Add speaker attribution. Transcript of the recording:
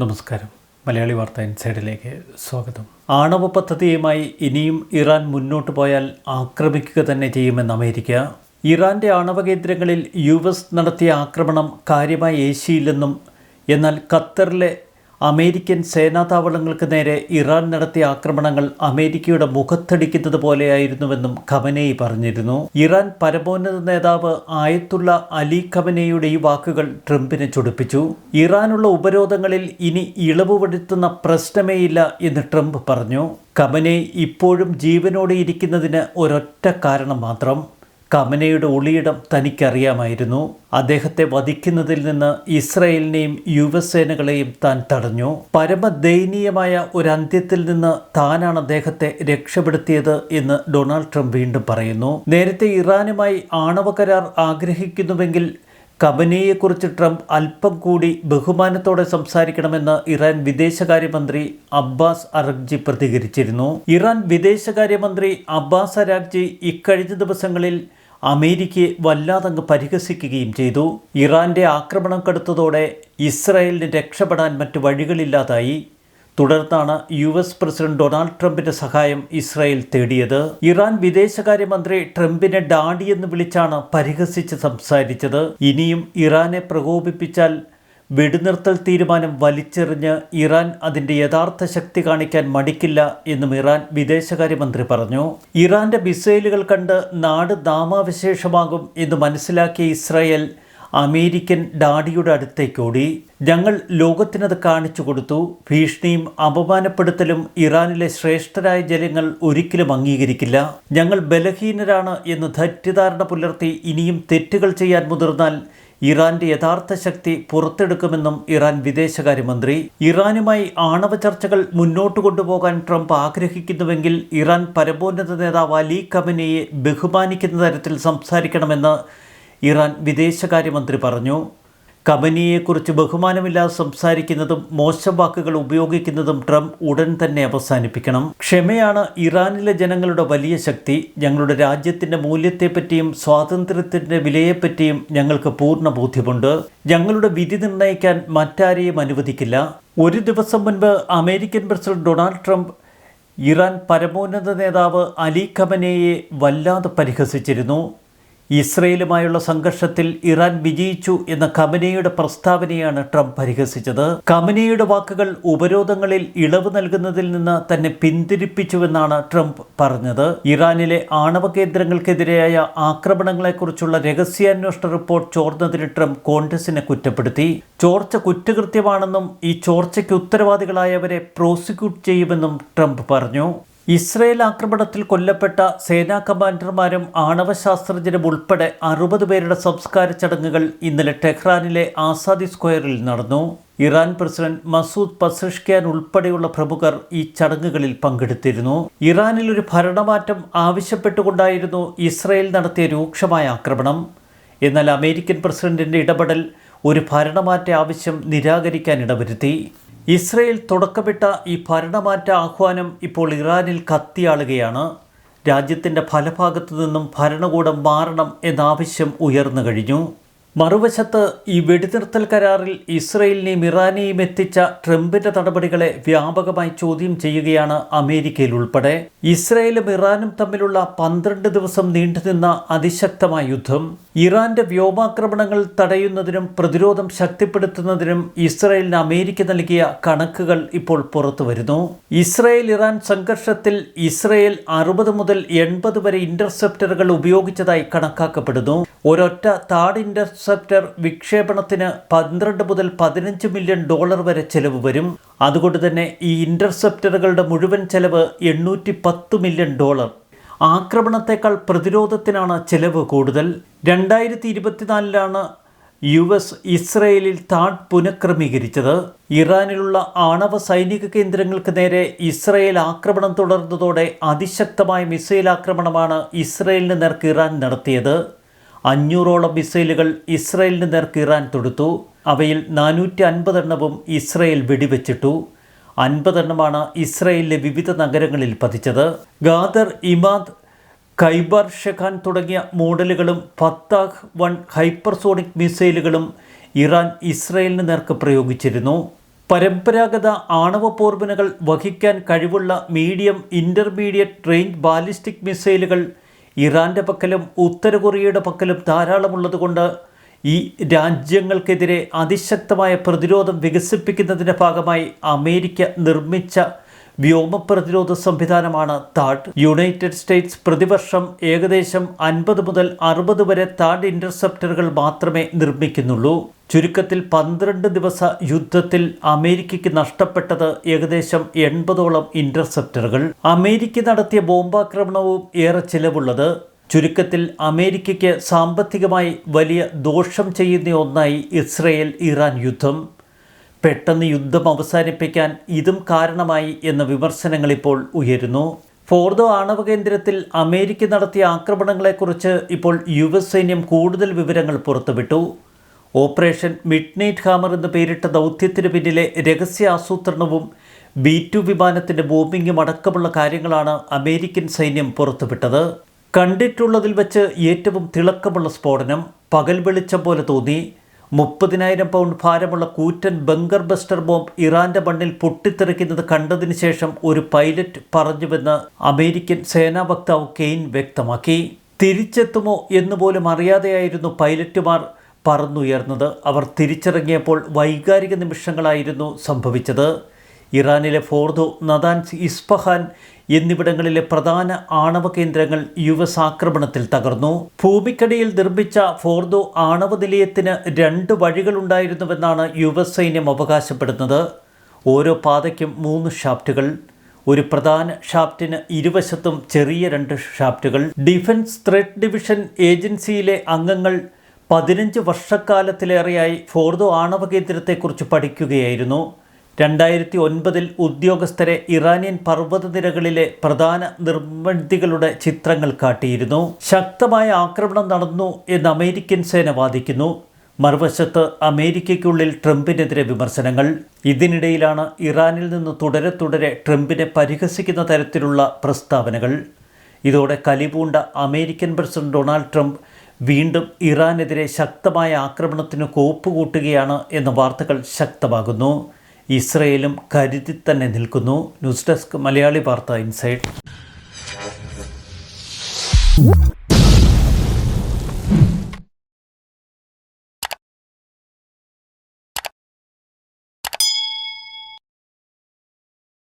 Speaker 1: നമസ്കാരം. മലയാളി വാർത്ത ഇൻസൈഡിലേക്ക് സ്വാഗതം. ആണവ പദ്ധതിയുമായി ഇനിയും ഇറാൻ മുന്നോട്ട് പോയാൽ ആക്രമിക്കുക തന്നെ ചെയ്യുമെന്ന് അമേരിക്ക. ഇറാന്റെ ആണവ കേന്ദ്രങ്ങളിൽ യു എസ് നടത്തിയ ആക്രമണം കാര്യമായി ഏശിയില്ലെന്നും എന്നാൽ ഖത്തറിലെ അമേരിക്കൻ സേനാ താവളങ്ങൾക്ക് നേരെ ഇറാൻ നടത്തിയ ആക്രമണങ്ങൾ അമേരിക്കയുടെ മുഖത്തടിക്കുന്നത് പോലെയായിരുന്നുവെന്നും ഖമനേയി പറഞ്ഞിരുന്നു. ഇറാൻ പരമോന്നത നേതാവ് ആയത്തുള്ള അലി ഖമനേയുടെ ഈ വാക്കുകൾ ട്രംപിനെ ചൊടിപ്പിച്ചു. ഇറാനുള്ള ഉപരോധങ്ങളിൽ ഇനി ഇളവ് വരുത്തുന്ന പ്രശ്നമേയില്ല എന്ന് ട്രംപ് പറഞ്ഞു. കമനെ ഇപ്പോഴും ജീവനോടെ ഇരിക്കുന്നതിന് ഒരൊറ്റ കാരണം മാത്രം കമനയുടെ ഒളിയിടം തനിക്കറിയാമായിരുന്നു. അദ്ദേഹത്തെ വധിക്കുന്നതിൽ നിന്ന് ഇസ്രയേലിനെയും യു എസ് സേനകളെയും താൻ തടഞ്ഞു. പരമദയനീയമായ ഒരു അന്ത്യത്തിൽ നിന്ന് താനാണ് അദ്ദേഹത്തെ രക്ഷപ്പെടുത്തിയത് എന്ന് ഡൊണാൾഡ് ട്രംപ് വീണ്ടും പറയുന്നു. നേരത്തെ ഇറാനുമായി ആണവ കരാർ ആഗ്രഹിക്കുന്നുവെങ്കിൽ കബനിയെക്കുറിച്ച് ട്രംപ് അല്പം കൂടി ബഹുമാനത്തോടെ സംസാരിക്കണമെന്ന് ഇറാൻ വിദേശകാര്യമന്ത്രി അബ്ബാസ് അറഗ്ജി പ്രതികരിച്ചിരുന്നു. ഇറാൻ വിദേശകാര്യമന്ത്രി അബ്ബാസ് അറഗ്ജി ഇക്കഴിഞ്ഞ ദിവസങ്ങളിൽ അമേരിക്കയെ വല്ലാതങ്ങ് പരിഹസിക്കുകയും ചെയ്തു. ഇറാന്റെ ആക്രമണം കടുത്തതോടെ ഇസ്രായേലിന് രക്ഷപ്പെടാൻ മറ്റ് വഴികളില്ലാതായി. തുടർന്നാണ് യു എസ് പ്രസിഡന്റ് ഡൊണാൾഡ് ട്രംപിന്റെ സഹായം ഇസ്രായേൽ തേടിയത്. ഇറാൻ വിദേശകാര്യമന്ത്രി ട്രംപിനെ ഡാഡി എന്ന് വിളിച്ചാണ് പരിഹസിച്ച് സംസാരിച്ചത്. ഇനിയും ഇറാനെ പ്രകോപിപ്പിച്ചാൽ വെടിനിർത്തൽ തീരുമാനം വലിച്ചെറിഞ്ഞ് ഇറാൻ അതിന്റെ യഥാർത്ഥ ശക്തി കാണിക്കാൻ മടിക്കില്ല എന്നും ഇറാൻ വിദേശകാര്യമന്ത്രി പറഞ്ഞു. ഇറാന്റെ മിസൈലുകൾ കണ്ട് നാട് നാമാവിശേഷമാകും എന്ന് മനസ്സിലാക്കിയ ഇസ്രായേൽ അമേരിക്കൻ ഡാഡിയുടെ അടുത്തേക്കോടി ഞങ്ങൾ ലോകത്തിനത് കാണിച്ചു കൊടുത്തു. ഭീഷണിയും അപമാനപ്പെടുത്തലും ഇറാനിലെ ശ്രേഷ്ഠരായ ജനങ്ങൾ ഒരിക്കലും അംഗീകരിക്കില്ല. ഞങ്ങൾ ബലഹീനരാണ് എന്ന് തെറ്റിദ്ധാരണ പുലർത്തി ഇനിയും തെറ്റുകൾ ചെയ്യാൻ മുതിർന്നാൽ ഇറാന്റെ യഥാർത്ഥ ശക്തി പുറത്തെടുക്കുമെന്നും ഇറാൻ വിദേശകാര്യമന്ത്രി ഇറാനുമായി ആണവ ചർച്ചകൾ മുന്നോട്ട് കൊണ്ടുപോകാൻ ട്രംപ് ആഗ്രഹിക്കുന്നുവെങ്കിൽ ഇറാൻ പരമോന്നത നേതാവ് അലി കമനയെ ബഹുമാനിക്കുന്ന തരത്തിൽ സംസാരിക്കണമെന്ന് ഇറാൻ വിദേശകാര്യമന്ത്രി പറഞ്ഞു. കമനിയെക്കുറിച്ച് ബഹുമാനമില്ലാതെ സംസാരിക്കുന്നതും മോശം വാക്കുകൾ ഉപയോഗിക്കുന്നതും ട്രംപ് ഉടൻ തന്നെ അവസാനിപ്പിക്കണം. ക്ഷമയാണ് ഇറാനിലെ ജനങ്ങളുടെ വലിയ ശക്തി. ഞങ്ങളുടെ രാജ്യത്തിന്റെ മൂല്യത്തെപ്പറ്റിയും സ്വാതന്ത്ര്യത്തിന്റെ വിലയെപ്പറ്റിയും ഞങ്ങൾക്ക് പൂർണ ബോധ്യമുണ്ട്. ഞങ്ങളുടെ വിധി നിർണയിക്കാൻ മറ്റാരെയും അനുവദിക്കില്ല. ഒരു ദിവസം മുൻപ് American president Donald Trump Iran പരമോന്നത നേതാവ് അലി ഖമനയെ വല്ലാതെ പരിഹസിച്ചിരുന്നു. ഇസ്രയേലുമായുള്ള സംഘർഷത്തിൽ ഇറാൻ വിജയിച്ചു എന്ന കമനയുടെ പ്രസ്താവനയാണ് ട്രംപ് പരിഹസിച്ചത്. കമനയുടെ വാക്കുകൾ ഉപരോധങ്ങളിൽ ഇളവ് നൽകുന്നതിൽ നിന്ന് തന്നെ പിന്തിരിപ്പിച്ചുവെന്നാണ് ട്രംപ് പറഞ്ഞത്. ഇറാനിലെ ആണവ കേന്ദ്രങ്ങൾക്കെതിരെയായ ആക്രമണങ്ങളെക്കുറിച്ചുള്ള രഹസ്യാന്വേഷണ റിപ്പോർട്ട് ചോർന്നതിന് ട്രംപ് കോൺഗ്രസിനെ കുറ്റപ്പെടുത്തി. ചോർച്ച കുറ്റകൃത്യമാണെന്നും ഈ ചോർച്ചയ്ക്ക് ഉത്തരവാദികളായവരെ പ്രോസിക്യൂട്ട് ചെയ്യുമെന്നും ട്രംപ് പറഞ്ഞു. ഇസ്രയേൽ ആക്രമണത്തിൽ കൊല്ലപ്പെട്ട സേനാ കമാൻഡർമാരും ആണവ ശാസ്ത്രജ്ഞരും ഉൾപ്പെടെ അറുപത് പേരുടെ സംസ്കാര ചടങ്ങുകൾ ഇന്നലെ ടെഹ്റാനിലെ ആസാദി സ്ക്വയറിൽ നടന്നു. ഇറാൻ പ്രസിഡന്റ് മസൂദ് പസിഷ്ക്യാൻ ഉൾപ്പെടെയുള്ള പ്രമുഖർ ഈ ചടങ്ങുകളിൽ പങ്കെടുത്തിരുന്നു. ഇറാനിൽ ഒരു ഭരണമാറ്റം ആവശ്യപ്പെട്ടുകൊണ്ടായിരുന്നു ഇസ്രയേൽ നടത്തിയ രൂക്ഷമായ ആക്രമണം. എന്നാൽ അമേരിക്കൻ പ്രസിഡന്റിന്റെ ഇടപെടൽ ഒരു ഭരണമാറ്റ ആവശ്യം നിരാകരിക്കാൻ ഇടവരുത്തി. ഇസ്രയേൽ തുടക്കമിട്ട ഈ ഭരണമാറ്റ ആഹ്വാനം ഇപ്പോൾ ഇറാനിൽ കത്തിയാളുകയാണ്. രാജ്യത്തിന്റെ ഫലഭാഗത്തു നിന്നും ഭരണകൂടം മാറണം എന്ന ആവശ്യം ഉയർന്നു കഴിഞ്ഞു. മറുവശത്ത് ഈ വെടിനിർത്തൽ കരാറിൽ ഇസ്രയേലിനെയും ഇറാനെയും എത്തിച്ച ട്രംപിന്റെ നടപടികളെ വ്യാപകമായി ചോദ്യം ചെയ്യുകയാണ് അമേരിക്കയിൽ ഉൾപ്പെടെ. ഇസ്രയേലും ഇറാനും തമ്മിലുള്ള പന്ത്രണ്ട് ദിവസം നീണ്ടുനിന്ന അതിശക്തമായ യുദ്ധം. ഇറാന്റെ വ്യോമാക്രമണങ്ങൾ തടയുന്നതിനും പ്രതിരോധം ശക്തിപ്പെടുത്തുന്നതിനും ഇസ്രയേലിന് അമേരിക്ക നൽകിയ കണക്കുകൾ ഇപ്പോൾ പുറത്തു വരുന്നു. ഇസ്രയേൽ ഇറാൻ സംഘർഷത്തിൽ ഇസ്രയേൽ അറുപത് മുതൽ എൺപത് വരെ ഇന്റർസെപ്റ്ററുകൾ ഉപയോഗിച്ചതായി കണക്കാക്കപ്പെടുന്നു. ഒരൊറ്റ താഡ് ഇന്റർസെപ്റ്റർ വിക്ഷേപണത്തിന് പന്ത്രണ്ട് മുതൽ പതിനഞ്ച് മില്യൺ ഡോളർ വരെ ചെലവ് വരും. അതുകൊണ്ട് തന്നെ ഈ ഇന്റർസെപ്റ്ററുകളുടെ മുഴുവൻ ചെലവ് എണ്ണൂറ്റി പത്ത് മില്യൺ ഡോളർ. ആക്രമണത്തെക്കാൾ പ്രതിരോധത്തിനാണ് ചെലവ് കൂടുതൽ. രണ്ടായിരത്തി ഇരുപത്തിനാലിലാണ് യു എസ് ഇസ്രയേലിൽ താഡ് പുനഃക്രമീകരിച്ചത്. ഇറാനിലുള്ള ആണവ സൈനിക കേന്ദ്രങ്ങൾക്ക് നേരെ ഇസ്രയേൽ ആക്രമണം തുടർന്നതോടെ അതിശക്തമായ മിസൈൽ ആക്രമണമാണ് ഇസ്രയേലിന് നേർക്ക് ഇറാൻ നടത്തിയത്. അഞ്ഞൂറോളം മിസൈലുകൾ ഇസ്രയേലിന് നേർക്ക് ഇറാൻ തൊടുത്തു. അവയിൽ നാനൂറ്റി അൻപതെണ്ണവും ഇസ്രയേൽ വെടിവെച്ചിട്ടു. അൻപതെണ്ണമാണ് ഇസ്രയേലിലെ വിവിധ നഗരങ്ങളിൽ പതിച്ചത്. ഗാദർ ഇമാദ് ഖൈബർ ഷെഖാൻ തുടങ്ങിയ മോഡലുകളും ഫത്താഹ് വൺ ഹൈപ്പർസോണിക് മിസൈലുകളും ഇറാൻ ഇസ്രയേലിന് നേർക്ക് പ്രയോഗിച്ചിരുന്നു. പരമ്പരാഗത ആണവ പോർബിനുകൾ വഹിക്കാൻ കഴിവുള്ള മീഡിയം ഇന്റർമീഡിയറ്റ് റേഞ്ച് ബാലിസ്റ്റിക് മിസൈലുകൾ ഇറാന്റെ പക്കലും ഉത്തര കൊറിയയുടെ പക്കലും ധാരാളമുള്ളതുകൊണ്ട് ഈ രാജ്യങ്ങൾക്കെതിരെ അതിശക്തമായ പ്രതിരോധം വികസിപ്പിക്കുന്നതിന്റെ ഭാഗമായി അമേരിക്ക നിർമ്മിച്ച വ്യോമ പ്രതിരോധ സംവിധാനമാണ് താഡ്. യുണൈറ്റഡ് സ്റ്റേറ്റ്സ് പ്രതിവർഷം ഏകദേശം അൻപത് മുതൽ അറുപത് വരെ താഡ് ഇന്റർസെപ്റ്ററുകൾ മാത്രമേ നിർമ്മിക്കുന്നുള്ളൂ. ചുരുക്കത്തിൽ പന്ത്രണ്ട് ദിവസ യുദ്ധത്തിൽ അമേരിക്കയ്ക്ക് നഷ്ടപ്പെട്ടത് ഏകദേശം എൺപതോളം ഇന്റർസെപ്റ്ററുകൾ. അമേരിക്ക നടത്തിയ ബോംബാക്രമണവും ഏറെ ചിലവുള്ളത്. ചുരുക്കത്തിൽ അമേരിക്കയ്ക്ക് സാമ്പത്തികമായി വലിയ ദോഷം ചെയ്യുന്ന ഒന്നായി ഇസ്രയേൽ ഇറാൻ യുദ്ധം. പെട്ടെന്ന് യുദ്ധം അവസാനിപ്പിക്കാൻ ഇതും കാരണമായി എന്ന വിമർശനങ്ങൾ ഇപ്പോൾ ഉയരുന്നു. ഫോർദോ ആണവ കേന്ദ്രത്തിൽ അമേരിക്ക നടത്തിയ ആക്രമണങ്ങളെക്കുറിച്ച് ഇപ്പോൾ യു എസ് സൈന്യം കൂടുതൽ വിവരങ്ങൾ പുറത്തുവിട്ടു. ഓപ്പറേഷൻ മിഡ് നൈറ്റ് ഹാമർ എന്ന് പേരിട്ട ദൗത്യത്തിന് പിന്നിലെ രഹസ്യ ആസൂത്രണവും ബി ടു വിമാനത്തിന്റെ ബോംബിങ്ങും അടക്കമുള്ള കാര്യങ്ങളാണ് അമേരിക്കൻ സൈന്യം പുറത്തുവിട്ടത്. കണ്ടിട്ടുള്ളതിൽ വെച്ച് ഏറ്റവും തിളക്കമുള്ള സ്ഫോടനം പകൽ വെളിച്ചം പോലെ തോന്നി. മുപ്പതിനായിരം പൗണ്ട് ഭാരമുള്ള കൂറ്റൻ ബങ്കർ ബസ്റ്റർ ബോംബ് ഇറാന്റെ മണ്ണിൽ പൊട്ടിത്തെറിക്കുന്നത് കണ്ടതിന് ശേഷം ഒരു പൈലറ്റ് പറഞ്ഞുവെന്ന് അമേരിക്കൻ സേനാ വക്താവ് കെയ്ൻ വ്യക്തമാക്കി. തിരിച്ചെത്തുമോ എന്ന് പോലും അറിയാതെയായിരുന്നു പൈലറ്റുമാർ പറന്നുയർന്നത്. അവർ തിരിച്ചിറങ്ങിയപ്പോൾ വൈകാരിക നിമിഷങ്ങളായിരുന്നു സംഭവിച്ചത്. ഇറാനിലെ ഫോർദോ നദാൻസ് ഇസ്ഫഹാൻ എന്നിവിടങ്ങളിലെ പ്രധാന ആണവ കേന്ദ്രങ്ങൾ യു എസ് ആക്രമണത്തിൽ തകർന്നു. ഭൂമിക്കടിയിൽ നിർമ്മിച്ച ഫോർദോ ആണവ നിലയത്തിന് രണ്ട് വഴികളുണ്ടായിരുന്നുവെന്നാണ് യു എസ് സൈന്യം അവകാശപ്പെടുന്നത്. ഓരോ പാതയ്ക്കും മൂന്ന് ഷാഫ്റ്റുകൾ. ഒരു പ്രധാന ഷാഫ്റ്റിന് ഇരുവശത്തും ചെറിയ രണ്ട് ഷാഫ്റ്റുകൾ. ഡിഫൻസ് ത്രെഡ് ഡിവിഷൻ ഏജൻസിയിലെ അംഗങ്ങൾ പതിനഞ്ച് വർഷക്കാലത്തിലേറെയായി ഫോർദോ ആണവ കേന്ദ്രത്തെക്കുറിച്ച് പഠിക്കുകയായിരുന്നു. രണ്ടായിരത്തി ഒൻപതിൽ ഉദ്യോഗസ്ഥരെ ഇറാനിയൻ പർവതനിരകളിലെ പ്രധാന നിർമ്മിതികളുടെ ചിത്രങ്ങൾ കാട്ടിയിരുന്നു. ശക്തമായ ആക്രമണം നടന്നു എന്ന് അമേരിക്കൻ സേന വാദിക്കുന്നു. മറുവശത്ത് അമേരിക്കയ്ക്കുള്ളിൽ ട്രംപിനെതിരെ വിമർശനങ്ങൾ. ഇതിനിടയിലാണ് ഇറാനിൽ നിന്ന് തുടരെ തുടരെ ട്രംപിനെ പരിഹസിക്കുന്ന തരത്തിലുള്ള പ്രസ്താവനകൾ. ഇതോടെ കലിപൂണ്ട അമേരിക്കൻ പ്രസിഡന്റ് ഡൊണാൾഡ് ട്രംപ് വീണ്ടും ഇറാനെതിരെ ശക്തമായ ആക്രമണത്തിന് കോപ്പുകൂട്ടുകയാണ് എന്ന വാർത്തകൾ ശക്തമാകുന്നു. ഇസ്രയേലും കരുതി തന്നെ നിൽക്കുന്നു. ന്യൂസ് ഡെസ്ക് മലയാളി വാർത്ത ഇൻസൈഡ്.